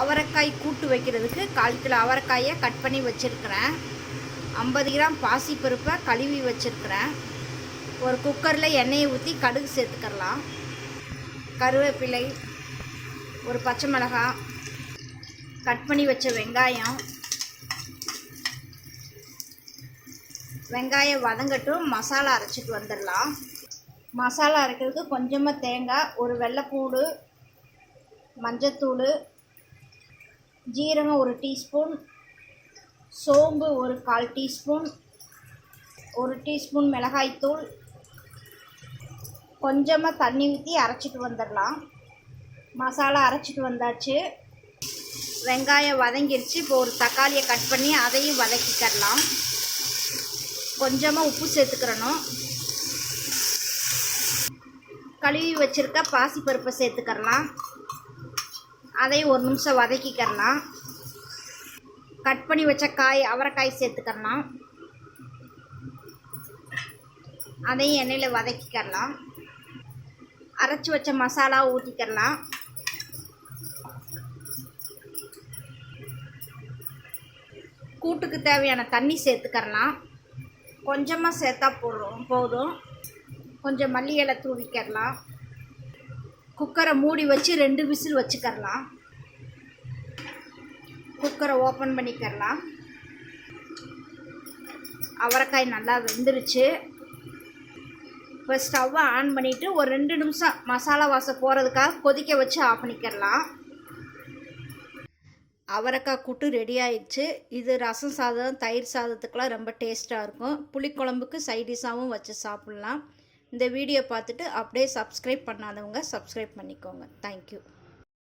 அவரைக்காய் கூட்டு வைக்கிறதுக்கு கால் கிலோ அவரைக்காயை கட் பண்ணி வச்சுருக்கிறேன். ஐம்பது கிராம் பாசிப்பருப்பை கழுவி வச்சுருக்கிறேன். ஒரு குக்கரில் எண்ணெயை ஊற்றி கடுகு சேர்த்துக்கலாம். கருவேப்பிலை ஒரு பச்சை மிளகாய் கட் பண்ணி வச்ச வெங்காயம். வெங்காயம் வதங்கட்டும் மசாலா அரைச்சிட்டு வந்துடலாம். மசாலா அரைக்கிறதுக்கு கொஞ்சமாக தேங்காய் ஒரு வெள்ளைப்பூடு மஞ்சத்தூள் ஜீரகம் ஒரு டீஸ்பூன் சோம்பு ஒரு கால் டீஸ்பூன் ஒரு டீஸ்பூன் மிளகாய்த்தூள் கொஞ்சமாக தண்ணி ஊற்றி அரைச்சிட்டு வந்துடலாம். மசாலா அரைச்சிட்டு வந்தாச்சு. வெங்காயம் வதங்கிருச்சு. இப்போ ஒரு தக்காளியை கட் பண்ணி அதையும் வதக்கிக்கிறலாம். கொஞ்சமாக உப்பு சேர்த்துக்கிறணும். கழுவி வச்சுருக்க பாசிப்பருப்பை சேர்த்துக்கிறலாம். அதையும் ஒரு நிமிஷம் வதக்கிக்கிறலாம் கட் பண்ணி வச்ச காய் அவரைக்காய் சேர்த்துக்கிறலாம் அதையும் எண்ணெயில் வதக்கிக்கிறலாம் அரைச்சி வச்ச மசாலா ஊற்றிக்கிறலாம் கூட்டுக்கு தேவையான தண்ணி சேர்த்துக்கிறலாம் கொஞ்சமாக சேர்த்தா போடுறோம் போதும். கொஞ்சம் மல்லி இலை தூவிக்கிறலாம் குக்கரை மூடி வச்சு ரெண்டு விசில் வச்சுக்கரலாம் குக்கரை ஓப்பன் பண்ணிக்கிறலாம். அவரைக்காய் நல்லா வெந்துருச்சு. இப்போ ஸ்டவ்வை ஆன் பண்ணிவிட்டு ஒரு ரெண்டு நிமிஷம் மசாலா வாசம் போகிறதுக்காக கொதிக்க வச்சு ஆஃப் பண்ணிக்கிறலாம். அவரைக்காய் கூட்டு ரெடி ஆயிடுச்சு. இது ரசம் சாதம் தயிர் சாதத்துக்கெலாம் ரொம்ப டேஸ்ட்டாக இருக்கும். புளிக்குழம்புக்கு சைடிஷாகவும் வச்சு சாப்பிட்லாம். இந்த வீடியோ பார்த்துட்டு அப்படியே சப்ஸ்கிரைப் பண்ணாதவங்க சப்ஸ்கிரைப் பண்ணிக்கோங்க. தேங்க்யூ